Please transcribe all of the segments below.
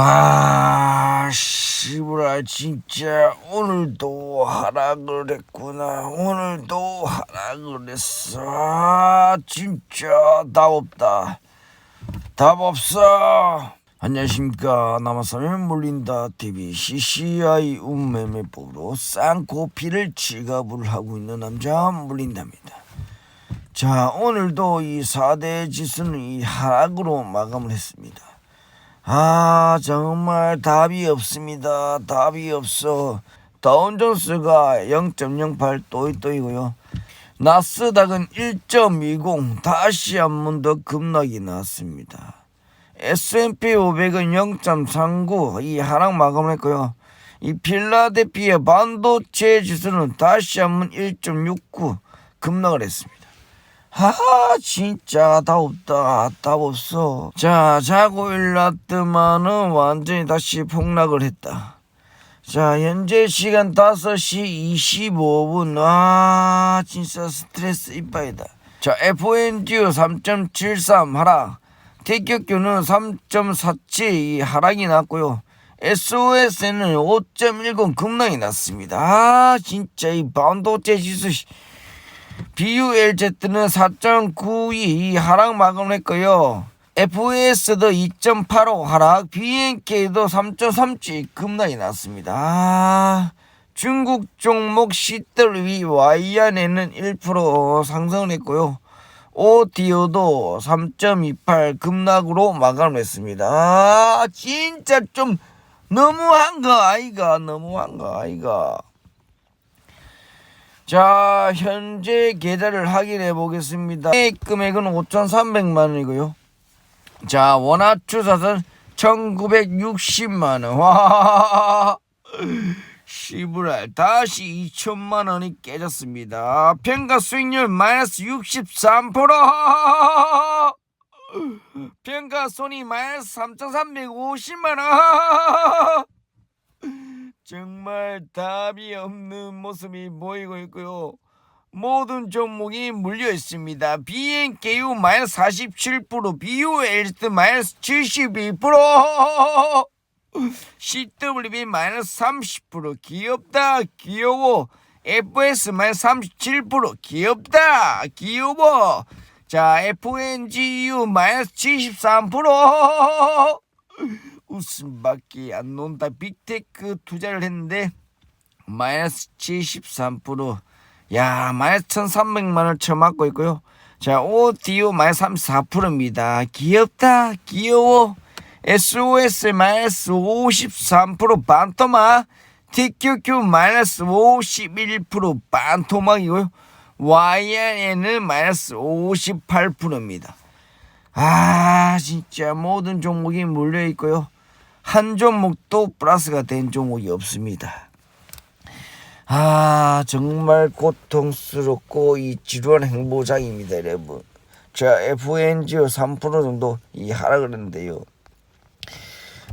아, 씨부라 진짜 오늘도 하락을 했구나. 오늘도 하락을 했어. 아, 진짜 답 없다. 답 없어. 안녕하십니까. 남아사면 물린다 TV CCI 운매매법으로 쌍코피를 지갑을 하고 있는 남자 물린답니다. 자, 오늘도 이 4대 지수는 이 하락으로 마감을 했습니다. 아 정말 답이 없습니다. 답이 없어. 다운존스가 0.08 또이또이고요. 나스닥은 1.20 다시 한 번 더 급락이 나왔습니다. S&P 500은 0.39 이 하락 마감을 했고요. 이 필라델피아 반도체 지수는 다시 한번 1.69 급락을 했습니다. 아 진짜 답 없다 답 없어. 자 자고 일어났더만은 완전히 다시 폭락을 했다. 자 현재 시간 5시 25분. 아 진짜 스트레스 이빠이다. 자 FNG 3.73 하락 태격교는 3.47이 하락이 났고요. SOS는 5.10 급락이 났습니다. 아 진짜 이 반도체 지수 씨. BULZ는 4.92 하락 마감을 했고요. FS도 2.85 하락, BNK도 3.37 급락이 났습니다. 아, 중국 종목 시들위 Y안에는 1% 상승을 했고요. 오디오도 3.28 급락으로 마감을 했습니다. 아, 진짜 좀 너무한 거 아이가, 너무한 거 아이가. 자, 현재 계좌를 확인해 보겠습니다. 금액은 5,300만 원이고요. 자, 원화추사선 1,960만 원. 와, 시부랄 다시 2천만 원이 깨졌습니다. 평가 수익률 마이너스 63%. 평가 손이 마이너스 3,350만 원. 정말 답이 없는 모습이 보이고 있고요. 모든 종목이 물려 있습니다. BNKU 마이너스 47%, BULT 마이너스 72%, CWB 마이너스 30%, 귀엽다, 귀여워. FS 마이너스 37%, 귀엽다, 귀여워. 자, FNGU 마이너스 73%. 웃음밖에 안 논다. 빅테크 투자를 했는데 마이너스 73%야 마이너스 1300만 원 쳐맞고 있고요. 자 오디오 마이너스 34%입니다. 귀엽다 귀여워. SOS 마이너스 53% 반토막. TQQ 마이너스 51% 반토막이고요. YN은 마이너스 58%입니다. 아 진짜 모든 종목이 물려 있고요. 한 종목도 플러스가 된 종목이 없습니다. 아 정말 고통스럽고 이 지루한 행보장입니다 여러분. 자 FNGO 3% 정도 이 하락을 했는데요.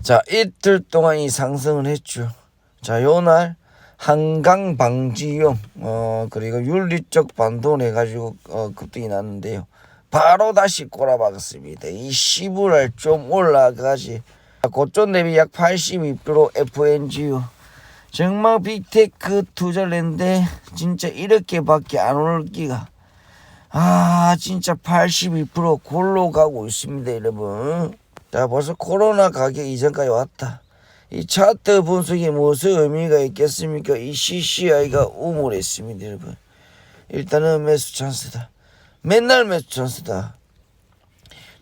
자 이틀 동안 이 상승을 했죠. 자 요날 한강 방지용 어 그리고 윤리적 반돈 해가지고 어 급등이 났는데요. 바로 다시 꼬라박았습니다. 이 시불알 좀 올라가지. 고점 대비 약 82% FNGU. 정말 빅테크 투자를 했는데 진짜 이렇게밖에 안 올기가. 아 진짜 82% 골로 가고 있습니다 여러분. 자 벌써 코로나 가격 이전까지 왔다. 이 차트 분석이 무슨 의미가 있겠습니까? 이 CCI가 우물했습니다 여러분. 일단은 매수 찬스다. 맨날 매수 찬스다.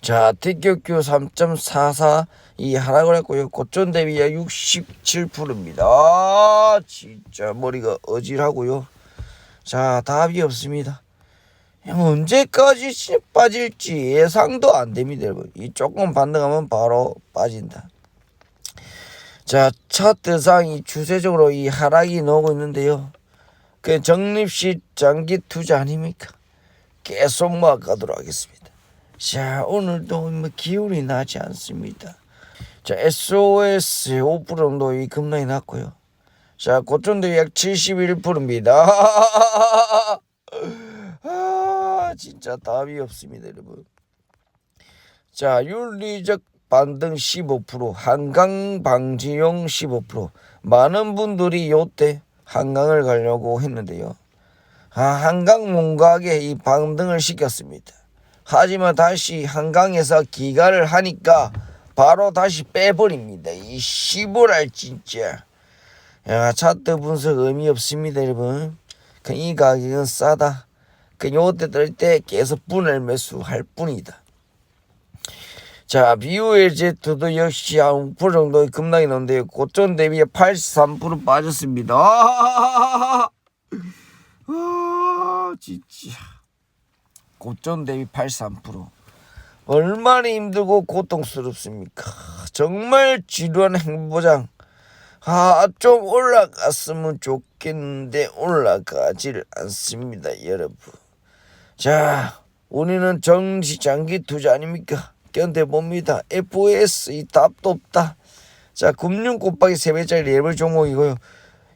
자, 특격교 3.44 이 하락을 했고요. 고점 대비야 67%입니다. 아, 진짜 머리가 어질하고요. 자, 답이 없습니다. 언제까지 빠질지 예상도 안 됩니다, 여러분. 이 조금 반등하면 바로 빠진다. 자, 차트상 이 추세적으로 이 하락이 나오고 있는데요. 그 적립식 장기 투자 아닙니까? 계속 모아가도록 하겠습니다. 자, 오늘도 뭐 기운이 나지 않습니다. 자, SOS 5% 정도 이 급락이 났고요. 자, 고점도 약 71%입니다. 아, 진짜 답이 없습니다, 여러분. 자, 윤리적 반등 15% 한강 방지용 15% 많은 분들이 요때 한강을 가려고 했는데요. 아, 한강 문각에 이 반등을 시켰습니다. 하지만 다시 한강에서 기가를 하니까 바로 다시 빼버립니다. 이 시보랄 진짜. 야, 차트 분석 의미 없습니다, 여러분. 그 이 가격은 싸다. 그 요때 뜰때 계속 분할 매수할 뿐이다. 자, BOLZ도 역시 한 5% 정도의 급락이 나는데 고점 대비에 83% 빠졌습니다. 아, 아, 진짜. 고점 대비 83%. 얼마나 힘들고 고통스럽습니까? 정말 지루한 행보장. 아, 좀 올라갔으면 좋겠는데 올라가질 않습니다, 여러분. 자, 우리는 정시 장기 투자 아닙니까? 견뎌봅니다. FOS 이 답도 없다. 자, 금융 곱하기 3배짜리 레벨 종목이고요.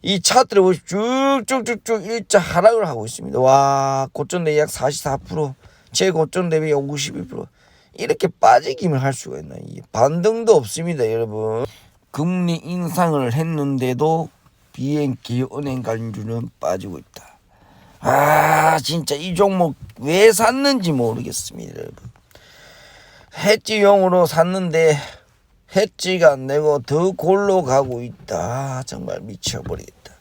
이 차트를 보시면 쭉쭉쭉쭉 일자 하락을 하고 있습니다. 와, 고점 대비 약 44%, 최고점 대비 51%. 이렇게 빠지기만 할 수가 있나? 이 반등도 없습니다, 여러분. 금리 인상을 했는데도 비행기 은행 관주는 빠지고 있다. 아, 진짜 이 종목 왜 샀는지 모르겠습니다, 여러분. 해지용으로 샀는데 해지가 안 되고 더 골로 가고 있다. 정말 미쳐버리겠다.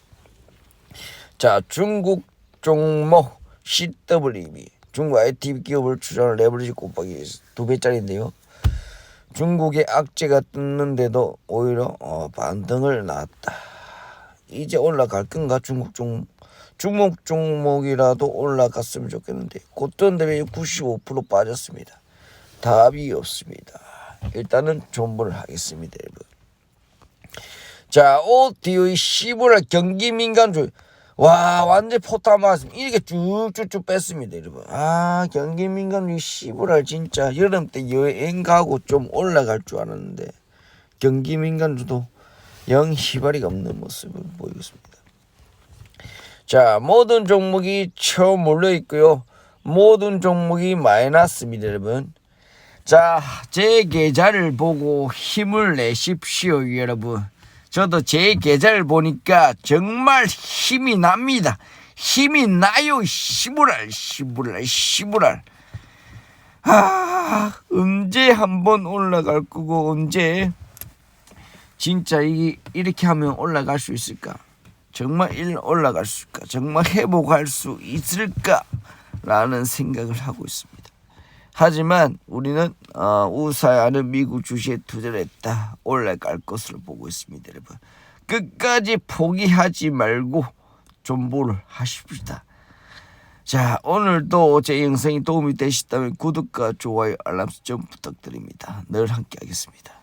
자, 중국 종목 CWB 중국 IT 기업을 추천한 레버리지 곱하기 두 배짜리인데요. 중국의 악재가 떴는데도 오히려 어, 반등을 낳았다. 이제 올라갈 건가 중국 종 중국 종목이라도 올라갔으면 좋겠는데 고점 대비 95% 빠졌습니다. 답이 없습니다. 일단은 존버를 하겠습니다, 여러분. 자, OD의 10월 경기 민간주 와 완전 포탄 맞음 이렇게 쭉쭉쭉 뺐습니다 여러분. 아 경기 민감주 10월 진짜 여름 때 여행 가고 좀 올라갈 줄 알았는데 경기 민감주도 영 희발이가 없는 모습을 보이고 있습니다. 자 모든 종목이 처음 몰려 있고요. 모든 종목이 마이너스입니다 여러분. 자 제 계좌를 보고 힘을 내십시오 여러분 저도 제 계좌를 보니까 정말 힘이 납니다. 힘이 나요. 시부랄, 시부랄, 시부랄. 아, 언제 한번 올라갈 거고, 언제 진짜 이 이렇게 하면 올라갈 수 있을까? 정말 일 올라갈 수 있을까? 정말 회복할 수 있을까? 라는 생각을 하고 있습니다. 하지만 우리는 어, 우사하는 미국 주식에 투자를 했다. 올라갈 것으로 보고 있습니다, 여러분. 끝까지 포기하지 말고 존버를 하십시다. 자, 오늘도 제 영상이 도움이 되셨다면 구독과 좋아요, 알람 설정 부탁드립니다. 늘 함께 하겠습니다.